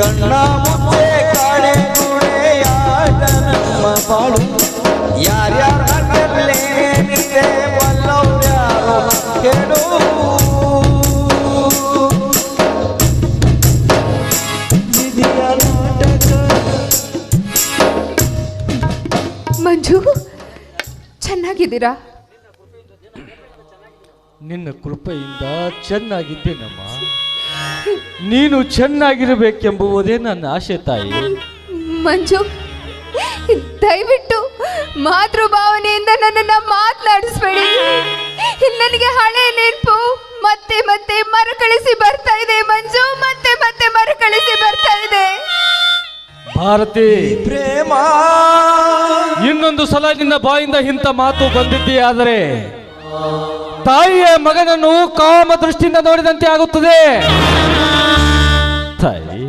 ಕಣ್ಣ ಮುಚ್ಚೆ ಕಾಡೆ ಕೂಡೆ ಯಾರ ನಮ್ಮ ಬಾಳು. ಯಾರ್ಯಾರ ನಿಂತೆ ಹೇಳು. ಮಂಜು ಚೆನ್ನಾಗಿದ್ದೀರಾ? ನಿನ್ನ ಕೃಪೆಯಿಂದ ಚೆನ್ನಾಗಿದ್ದೇನಮ್ಮ. ನೀನು ಚೆನ್ನಾಗಿರಬೇಕೆಂಬುವುದೇ ನನ್ನ ಆಶೆ ತಾಯಿ. ಮಂಜು ದಯವಿಟ್ಟು ಮಾತೃಭಾವನೆಯಿಂದ ನನ್ನನ್ನ ಮಾತನಾಡಿಸ್ಬೇಡಿ. ನನಗೆ ಹಳೆ ನೆನಪು ಮತ್ತೆ ಮತ್ತೆ ಮರುಕಳಿಸಿ ಬರ್ತಾ ಇದೆ ಮಂಜು ಮತ್ತೆ ಮತ್ತೆ ಮರುಕಳಿಸಿ ಬರ್ತಾ ಇದೆ. ಭಾರತಿ ಪ್ರೇಮ ಇನ್ನೊಂದು ಸಲ ನಿನ್ನ ಬಾಯಿಂದ ಇಂಥ ಮಾತು ಬಂದಿದ್ದೀಯಾದರೆ ತಾಯಿಯ ಮಗನನ್ನು ಕಾಮ ದೃಷ್ಟಿಯಿಂದ ನೋಡಿದಂತೆ ಆಗುತ್ತದೆ. ತಾಯಿ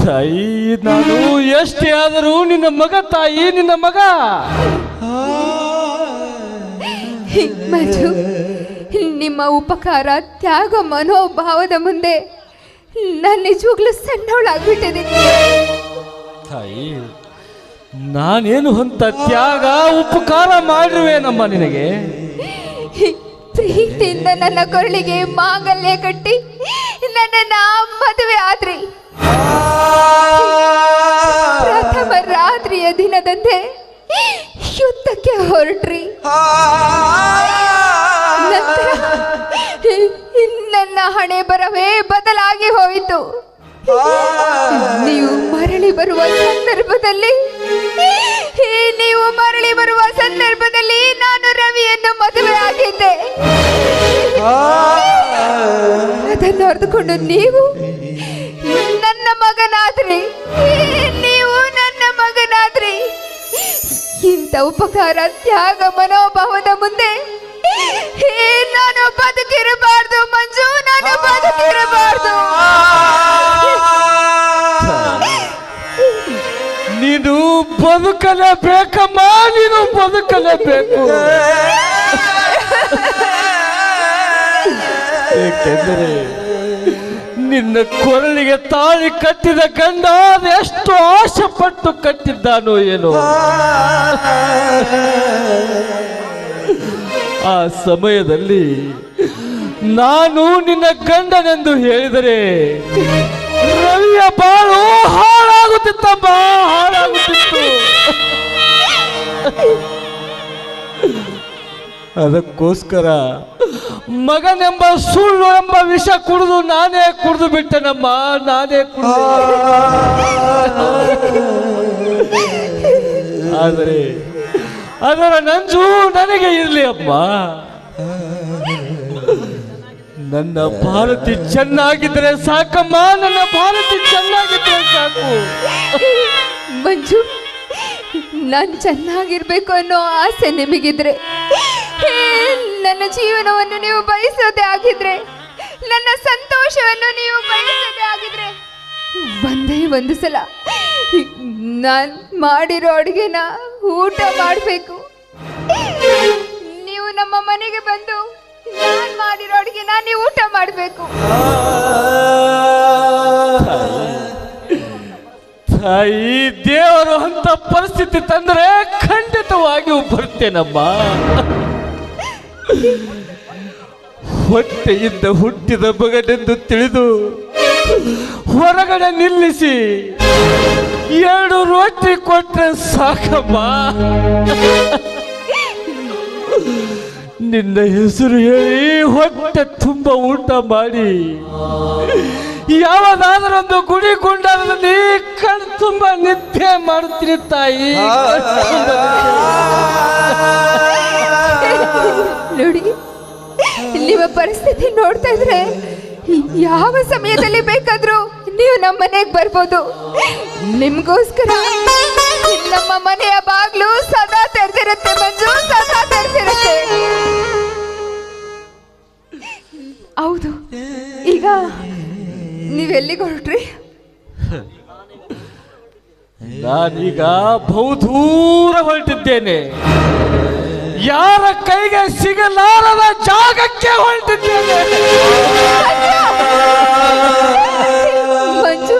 ತಾಯಿ ನಾನು ಎಷ್ಟೇ ಆದರೂ ನಿನ್ನ ಮಗ ತಾಯಿ ನಿನ್ನ ಮಗ. ನಿಮ್ಮ ಉಪಕಾರ ತ್ಯಾಗ ಮನೋಭಾವದ ಮುಂದೆ ನಾನು ನಿಜವಾಗ್ಲೂ ಸಣ್ಣವಳಾಗ್ಬಿಟ್ಟಿದ್ದೀನಿ. ತಾಯಿ ನಾನೇನು ಅಂತ ತ್ಯಾಗ ಉಪಕಾರ ಮಾಡಿರುವೇನಮ್ಮ ನಿನಗೆ? ಪ್ರೀತಿಯಿಂದ ನನ್ನ ಕೊರಳಿಗೆ ಮಾಂಗಲ್ಯ ಕಟ್ಟಿ ನನ್ನನ್ನ ಮದುವೆ ಆದ್ರಿ. ಪ್ರಥಮ ರಾತ್ರಿಯ ದಿನದಂತೆ ಯುದ್ಧಕ್ಕೆ ಹೊರಟ್ರಿ. ನನ್ನ ಹಣೆ ಬರವೇ ಬದಲಾಗಿ ಹೋಯಿತು. ನೀವು ಮರಳಿ ಬರುವ ಸಂದರ್ಭದಲ್ಲಿ ನೀವು ಮರಳಿ ಬರುವ ಸಂದರ್ಭದಲ್ಲಿ ನಾನು ರವಿಯನ್ನು ಮದುವೆ ಆಗಿದ್ದೆ. ಅದನ್ನು ಅರ್ದುಕೊಂಡು ನೀವು ನನ್ನ ಮಗನಾದ್ರಿ. ನೀವು ನನ್ನ ಮಗನಾದ್ರಿ. ಇಂಥ ಉಪಕಾರ ತ್ಯಾಗ ಮನೋಭಾವದ ಮುಂದೆ ನಾನು ಬದುಕಿರಬಾರ್ದು ಮಂಜು ನಾನು ಬದುಕಿರಬಾರ್ದು. ನೀನು ಬದುಕಲೇಬೇಕಮ್ಮ ನೀನು ಬದುಕಲೇಬೇಕು ಏಕೆಂದರೆ ನಿನ್ನ ಕೊರಳಿಗೆ ತಾಳಿ ಕಟ್ಟಿದ ಗಂಡ ಎಷ್ಟು ಆಸೆ ಪಟ್ಟು ಕಟ್ಟಿದ್ದಾನೋ ಏನೋ. ಆ ಸಮಯದಲ್ಲಿ ನಾನು ನಿನ್ನ ಗಂಡನೆಂದು ಹೇಳಿದರೆ ರವಿಯ ಬಾಳು ಹಾಳಾಗುತ್ತಿತ್ತಮ್ಮ ಹಾಳಾಗುತ್ತಿತ್ತು ಅದಕ್ಕೋಸ್ಕರ ಮಗನೆಂಬ ಸುಳ್ಳು ಎಂಬ ವಿಷ ಕುಡಿದು ನಾನೇ ಕುಡಿದು ಬಿಟ್ಟೆನಮ್ಮ, ನಾನೇ ಕುಡಿದು ಆದರೆ ಅದರ ನಂಜು ನನಗೆ ಇರಲಿ ಅಮ್ಮ. ನನ್ನ ಭಾರತಿ ಚೆನ್ನಾಗಿದ್ರೆ ಸಾಕಮ್ಮ, ನನ್ನ ಭಾರತಿ ಚೆನ್ನಾಗಿದ್ರೆ ಸಾಕು. ಮಂಜು, ನಾನು ಚೆನ್ನಾಗಿರ್ಬೇಕು ಅನ್ನೋ ಆಸೆ ನಿಮಗಿದ್ರೆ ನನ್ನ ಜೀವನವನ್ನು ನೀವು ಬಯಸೋದೇ ಆಗಿದ್ರೆ, ನನ್ನ ಸಂತೋಷವನ್ನು ನೀವು ಬಯಸೋದೇ ಆಗಿದ್ರೆ, ಒಂದೇ ಒಂದು ಸಲ ನಾನು ಮಾಡಿರೋ ಅಡುಗೆನ ಊಟ ಮಾಡಬೇಕು. ನೀವು ನಮ್ಮ ಮನೆಗೆ ಬಂದು ನಾನು ಮಾಡಿರೋ ಅಡುಗೆನ ನೀವು ಊಟ ಮಾಡಬೇಕು. ತಾಯಿ, ದೇವರು ಅಂತ ಪರಿಸ್ಥಿತಿ ತಂದ್ರೆ ಖಂಡಿತವಾಗಿಯೂ ಬರ್ತೇನಮ್ಮ. ಹೊಟ್ಟೆಯಿಂದ ಹುಟ್ಟಿದ ಮಗನೆಂದು ತಿಳಿದು ಹೊರಗಡೆ ನಿಲ್ಲಿಸಿ ಎರಡು ರೊಟ್ಟಿ ಕೊಟ್ಟರೆ ಸಾಕಮ್ಮ. ನಿನ್ನ ಹೆಸರು ಹೇಳಿ ಹೊಟ್ಟೆ ತುಂಬ ಊಟ ಮಾಡಿ. ಯಾವದಾದ್ರೊಂದು ಗುಡಿ ಗುಂಡದಲ್ಲಿ ಕಣ್ ತುಂಬ ನಿದ್ದೆ ಮಾಡುತ್ತೀನಿ ತಾಯಿ. ನೋಡಿ, ನಿಮ್ಮ ಪರಿಸ್ಥಿತಿ ನೋಡ್ತಾ ಇದ್ರೆ ಯಾವ ಸಮಯದಲ್ಲಿ ಬೇಕಾದ್ರೂ ನೀವು ನಮ್ಮ ಮನೆಗೆ ಬರ್ಬೋದು. ನಿಮ್ಗೋಸ್ಕರ ನಮ್ಮ ಮನೆಯ ಬಾಗ್ಲು ನಾನೀಗ ಬಹುದೂರ ಹೊರಟಿದ್ದೇನೆ. ಯಾರ ಕೈಗೆ ಸಿಗಲಾರದ ಜಾಗಕ್ಕೆ ಹೊರಟಿದ್ದೇನೆ. ಮಂಜು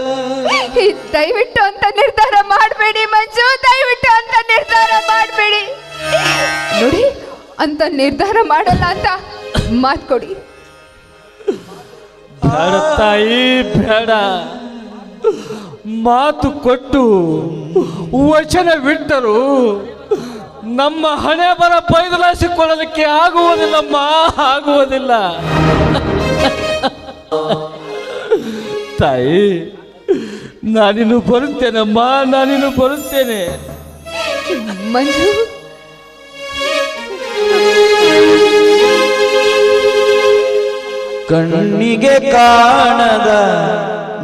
ದಯವಿಟ್ಟು ಅಂತ ನಿರ್ಧಾರ ಮಾಡಬೇಡಿ ಮಂಜು ದಯವಿಟ್ಟು ಅಂತ ನಿರ್ಧಾರ ಮಾಡಬೇಡಿ. ನೋಡಿ ಅಂತ ನಿರ್ಧಾರ ಮಾಡಲ್ಲ ಅಂತ ಮಾತ್ಕೊಡಿ. ಬೇಡ ತಾಯಿ ಬೇಡ. ಮಾತು ಕೊಟ್ಟು ವಚನ ಬಿಟ್ಟರು. ನಮ್ಮ ಹಣೆ ಬರ ಬಯದಲಾಯಿಸಿಕೊಳ್ಳಲಿಕ್ಕೆ ಆಗುವುದಿಲ್ಲಮ್ಮ ಆಗುವುದಿಲ್ಲ. ತಾಯಿ ನಾನಿನ್ನು ಬರುತ್ತೇನಮ್ಮ ನಾನಿನ್ನು ಬರುತ್ತೇನೆ. ಮಂಜು ಕಣ್ಣಿಗೆ ಕಾಣದ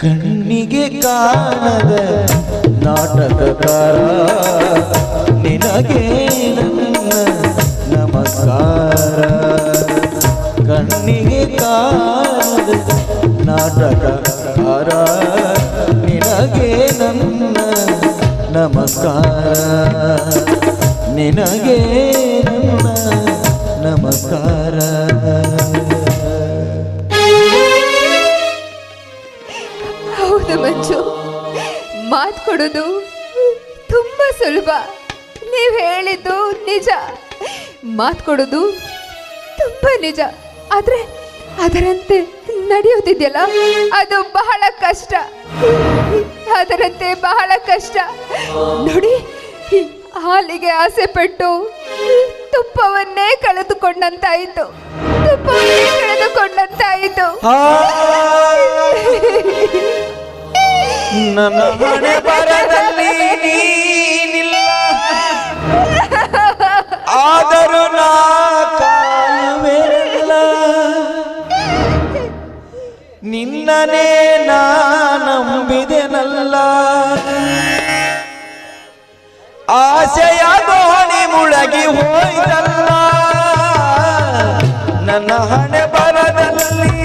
ಕಣ್ಣಿಗೆ ಕಾಣದ ನಾಟಕಕಾರ ನಿನಗೆ ನಮಸ್ಕಾರ. ಕಣ್ಣಿಗೆ ಕಾಣದ ನಾಟಕಕಾರ ನಿನಗೆ ನನ್ನ ನಮಸ್ಕಾರ. ನಿನಗೆ ನಮಸ್ಕಾರ. ಹೌದು ಮಾತು ಕೊಡೋದು ತುಂಬ ಸುಲಭ. ನೀವು ಹೇಳಿದ್ದು ನಿಜ. ಮಾತು ಕೊಡೋದು ತುಂಬ ನಿಜ. ಆದರೆ ಅದರಂತೆ ನಡೆಯೋದಿದೆಯಲ್ಲ ಅದು ಬಹಳ ಕಷ್ಟ. ಅದರಂತೆ ಬಹಳ ಕಷ್ಟ. ನೋಡಿ ಹಾಲಿಗೆ ಆಸೆ ಪಟ್ಟು ತುಪ್ಪವನ್ನೇ ಕಳೆದುಕೊಂಡಂತಾಯಿತು. ತುಪ್ಪವನ್ನೇ ಕಳೆದುಕೊಂಡಂತಾಯಿತು. ನನ್ನ ಹಣೆ ಬರದಲ್ಲಿ ನೀನಿಲ್ಲ. ಆದರೂ ನಾ ಕಾಯುವೆಲ್ಲ ನಿನ್ನನೇ ನಾ ನಂಬಿದೆನಲ್ಲ. ಆಸೆಯ ದೋಣಿ ಮುಳಗಿ ಹೋಯ್ತಲ್ಲ. ನನ್ನ ಹಣೆ ಬರದಲ್ಲಿ